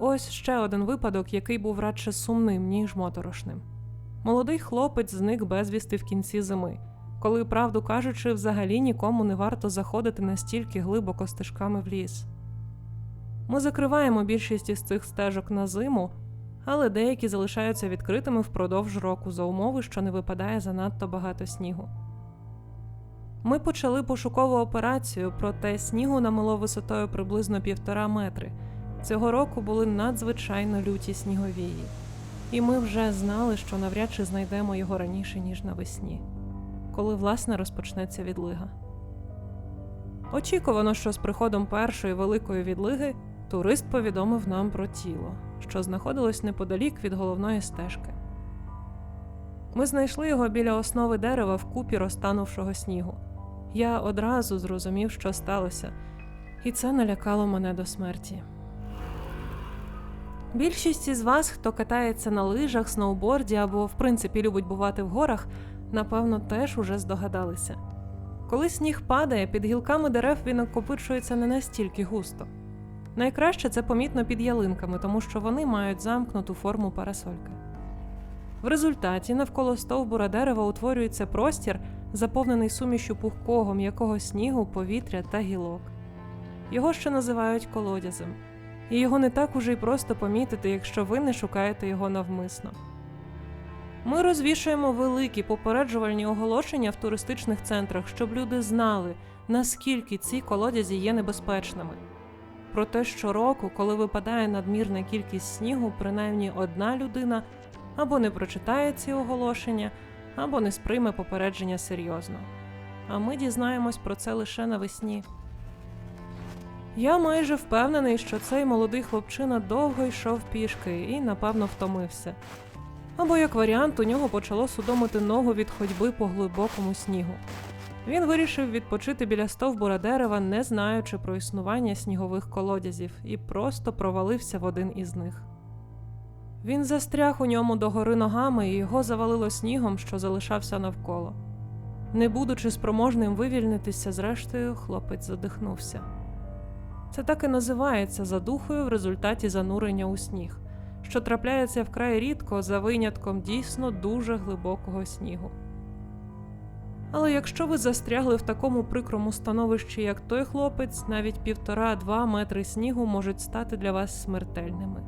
Ось ще один випадок, який був радше сумним, ніж моторошним. Молодий хлопець зник безвісти в кінці зими, коли, правду кажучи, взагалі нікому не варто заходити настільки глибоко стежками в ліс. Ми закриваємо більшість із цих стежок на зиму, але деякі залишаються відкритими впродовж року за умови, що не випадає занадто багато снігу. Ми почали пошукову операцію, проте снігу намило висотою приблизно півтора метри. Цього року були надзвичайно люті сніговії, і ми вже знали, що навряд чи знайдемо його раніше, ніж навесні, коли власне розпочнеться відлига. Очікувано, що з приходом першої великої відлиги турист повідомив нам про тіло, що знаходилось неподалік від головної стежки. Ми знайшли його біля основи дерева в купі розтанувшого снігу. Я одразу зрозумів, що сталося, і це налякало мене до смерті. Більшість із вас, хто катається на лижах, сноуборді або, в принципі, любить бувати в горах, напевно, теж уже здогадалися. Коли сніг падає, під гілками дерев він накопичується не настільки густо. Найкраще це помітно під ялинками, тому що вони мають замкнуту форму парасольки. В результаті навколо стовбура дерева утворюється простір, заповнений сумішю пухкого м'якого снігу, повітря та гілок. Його ще називають колодязем, і його не так уже й просто помітити, якщо ви не шукаєте його навмисно. Ми розвішуємо великі попереджувальні оголошення в туристичних центрах, щоб люди знали, наскільки ці колодязі є небезпечними. Проте щороку, коли випадає надмірна кількість снігу, принаймні одна людина або не прочитає ці оголошення, або не сприйме попередження серйозно. А ми дізнаємось про це лише навесні. Я майже впевнений, що цей молодий хлопчина довго йшов пішки і, напевно, втомився. Або, як варіант, у нього почало судомити ногу від ходьби по глибокому снігу. Він вирішив відпочити біля стовбура дерева, не знаючи про існування снігових колодязів, і просто провалився в один із них. Він застряг у ньому догори ногами і його завалило снігом, що залишався навколо. Не будучи спроможним вивільнитися, зрештою, хлопець задихнувся. Це так і називається задухою в результаті занурення у сніг, що трапляється вкрай рідко за винятком дійсно дуже глибокого снігу. Але якщо ви застрягли в такому прикрому становищі, як той хлопець, навіть півтора-два метри снігу можуть стати для вас смертельними.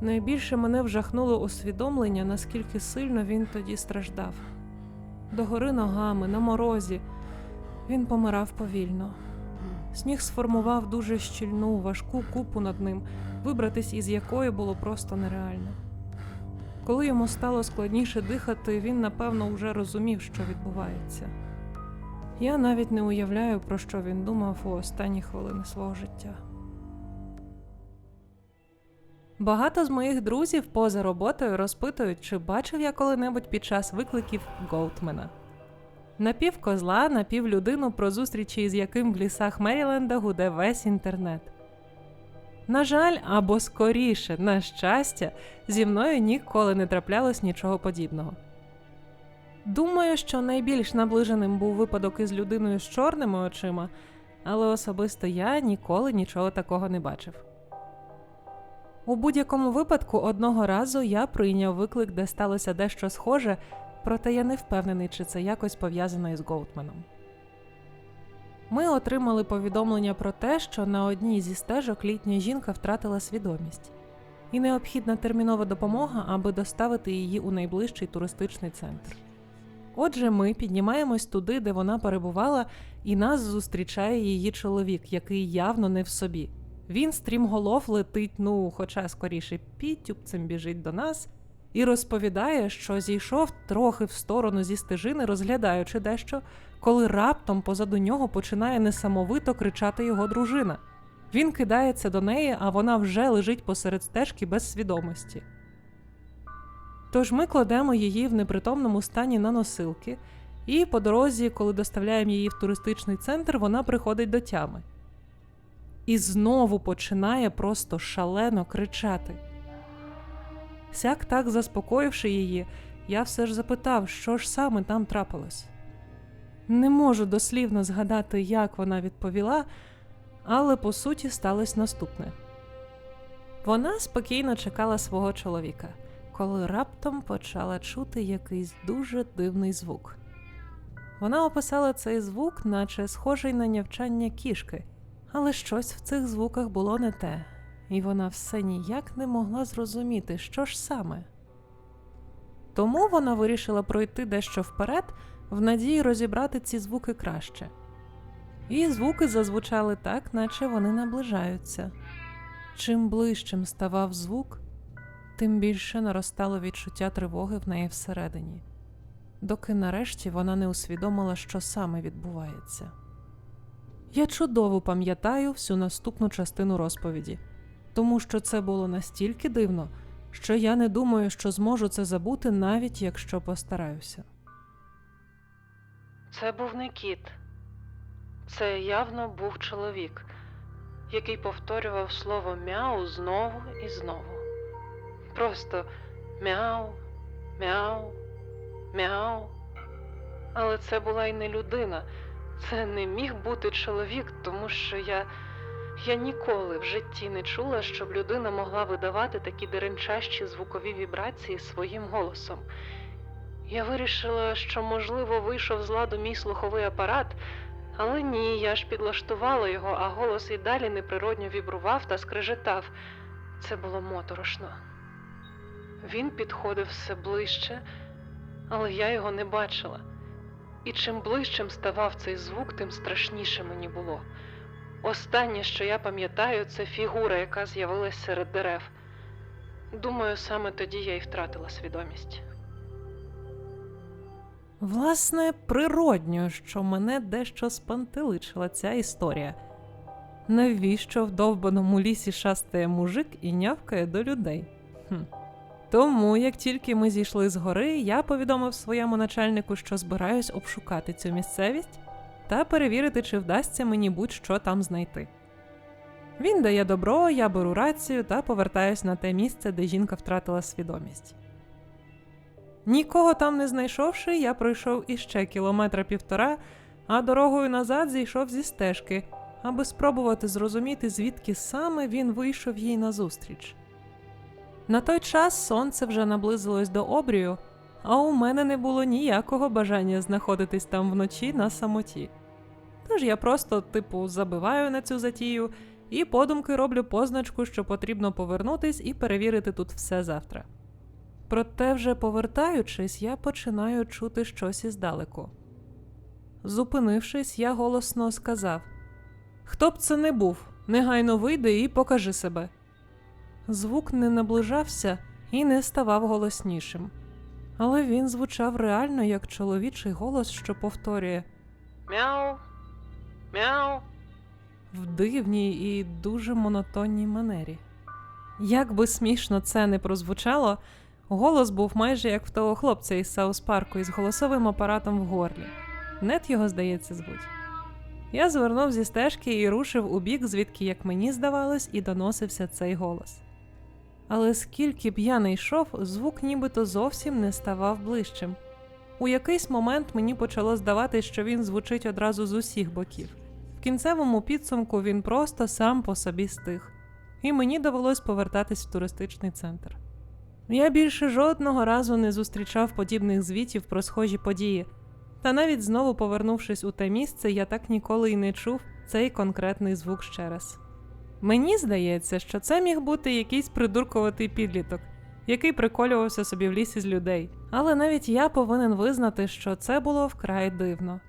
Найбільше мене вжахнуло усвідомлення, наскільки сильно він тоді страждав. Догори ногами, на морозі, він помирав повільно. Сніг сформував дуже щільну, важку купу над ним, вибратись із якої було просто нереально. Коли йому стало складніше дихати, він напевно вже розумів, що відбувається. Я навіть не уявляю, про що він думав у останні хвилини свого життя. Багато з моїх друзів поза роботою розпитують, чи бачив я коли-небудь під час викликів Гоутмена. Напівкозла, напівлюдину, про зустрічі із яким в лісах Меріленда гуде весь інтернет. На жаль, або скоріше, на щастя, зі мною ніколи не траплялось нічого подібного. Думаю, що найбільш наближеним був випадок із людиною з чорними очима, але особисто я ніколи нічого такого не бачив. У будь-якому випадку одного разу я прийняв виклик, де сталося дещо схоже, проте я не впевнений, чи це якось пов'язано із Гоутменом. Ми отримали повідомлення про те, що на одній зі стежок літня жінка втратила свідомість, і необхідна термінова допомога, аби доставити її у найближчий туристичний центр. Отже, ми піднімаємось туди, де вона перебувала, і нас зустрічає її чоловік, який явно не в собі. Він стрімголов летить, ну, хоча скоріше підтюпцем біжить до нас, і розповідає, що зійшов трохи в сторону зі стежини, розглядаючи дещо, коли раптом позаду нього починає несамовито кричати його дружина. Він кидається до неї, а вона вже лежить посеред стежки без свідомості. Тож ми кладемо її в непритомному стані на носилки, і по дорозі, коли доставляємо її в туристичний центр, вона приходить до тями. І знову починає просто шалено кричати. Сяк так заспокоївши її, я все ж запитав, що ж саме там трапилось. Не можу дослівно згадати, як вона відповіла, але по суті сталося наступне. Вона спокійно чекала свого чоловіка, коли раптом почала чути якийсь дуже дивний звук. Вона описала цей звук, наче схожий на нявчання кішки, але щось в цих звуках було не те, і вона все ніяк не могла зрозуміти, що ж саме. Тому вона вирішила пройти дещо вперед, в надії розібрати ці звуки краще. І звуки зазвучали так, наче вони наближаються. Чим ближчим ставав звук, тим більше наростало відчуття тривоги в неї всередині, доки нарешті вона не усвідомила, що саме відбувається. Я чудово пам'ятаю всю наступну частину розповіді, тому що це було настільки дивно, що я не думаю, що зможу це забути, навіть якщо постараюся. Це був не кіт, це явно був чоловік, який повторював слово мяу знову і знову. Просто мяу, мяу, мяу. Але це була й не людина. Це не міг бути чоловік, тому що я, я ніколи в житті не чула, щоб людина могла видавати такі деренчащі звукові вібрації своїм голосом. Я вирішила, що, можливо, вийшов з ладу мій слуховий апарат, але ні, я ж підлаштувала його, а голос і далі неприродньо вібрував та скрежетав. Це було моторошно. Він підходив все ближче, але я його не бачила. І чим ближчим ставав цей звук, тим страшніше мені було. Останнє, що я пам'ятаю, це фігура, яка з'явилась серед дерев. Думаю, саме тоді я й втратила свідомість. Власне, природньо, що мене дещо спантеличила ця історія. Навіщо в довбаному лісі шастає мужик і нявкає до людей? Хм. Тому, як тільки ми зійшли з гори, я повідомив своєму начальнику, що збираюсь обшукати цю місцевість та перевірити, чи вдасться мені будь-що там знайти. Він дає добро, я беру рацію та повертаюсь на те місце, де жінка втратила свідомість. Нікого там не знайшовши, я пройшов іще кілометра півтора, а дорогою назад зійшов зі стежки, аби спробувати зрозуміти, звідки саме він вийшов їй назустріч. На той час сонце вже наблизилось до обрію, а у мене не було ніякого бажання знаходитись там вночі на самоті. Тож я просто, типу, забиваю на цю затію і подумки роблю позначку, що потрібно повернутись і перевірити тут все завтра. Проте, вже повертаючись, я починаю чути щось іздалеку. Зупинившись, я голосно сказав: Хто б це не був, негайно вийди і покажи себе. Звук не наближався і не ставав голоснішим, але він звучав реально як чоловічий голос, що повторює Мяу, мяу в дивній і дуже монотонній манері. Як би смішно це не прозвучало, голос був майже як в того хлопця із Саус Парку із голосовим апаратом в горлі. Нет його, здається, звуть. Я звернув зі стежки і рушив у бік, звідки, як мені здавалось, і доносився цей голос. Але скільки б я не йшов, звук нібито зовсім не ставав ближчим. У якийсь момент мені почало здаватись, що він звучить одразу з усіх боків. В кінцевому підсумку він просто сам по собі стих, і мені довелось повертатись в туристичний центр. Я більше жодного разу не зустрічав подібних звітів про схожі події, та навіть знову повернувшись у те місце, я так ніколи й не чув цей конкретний звук ще раз. Мені здається, що це міг бути якийсь придуркуватий підліток, який приколювався собі в лісі з людей, але навіть я повинен визнати, що це було вкрай дивно.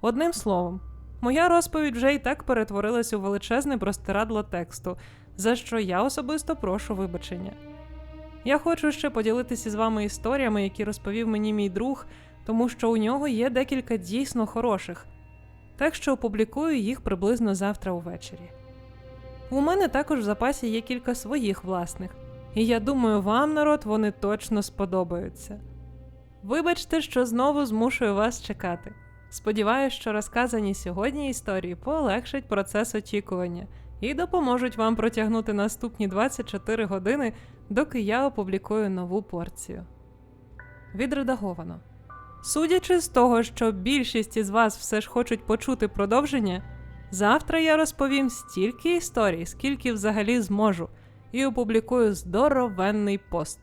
Одним словом, моя розповідь вже й так перетворилась у величезне простирадло тексту, за що я особисто прошу вибачення. Я хочу ще поділитися з вами історіями, які розповів мені мій друг, тому що у нього є декілька дійсно хороших, так що опублікую їх приблизно завтра увечері. У мене також в запасі є кілька своїх власних, і я думаю, вам, народ, вони точно сподобаються. Вибачте, що знову змушую вас чекати. Сподіваюсь, що розказані сьогодні історії полегшать процес очікування і допоможуть вам протягнути наступні 24 години, доки я опублікую нову порцію. Відредаговано. Судячи з того, що більшість із вас все ж хочуть почути продовження, завтра я розповім стільки історій, скільки взагалі зможу, і опублікую здоровенний пост.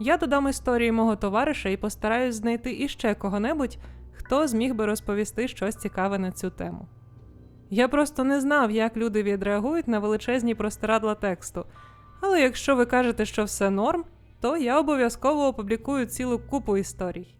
Я додам історії мого товариша і постараюсь знайти іще кого-небудь, хто зміг би розповісти щось цікаве на цю тему. Я просто не знав, як люди відреагують на величезні простирадла тексту. Але якщо ви кажете, що все норм, то я обов'язково опублікую цілу купу історій.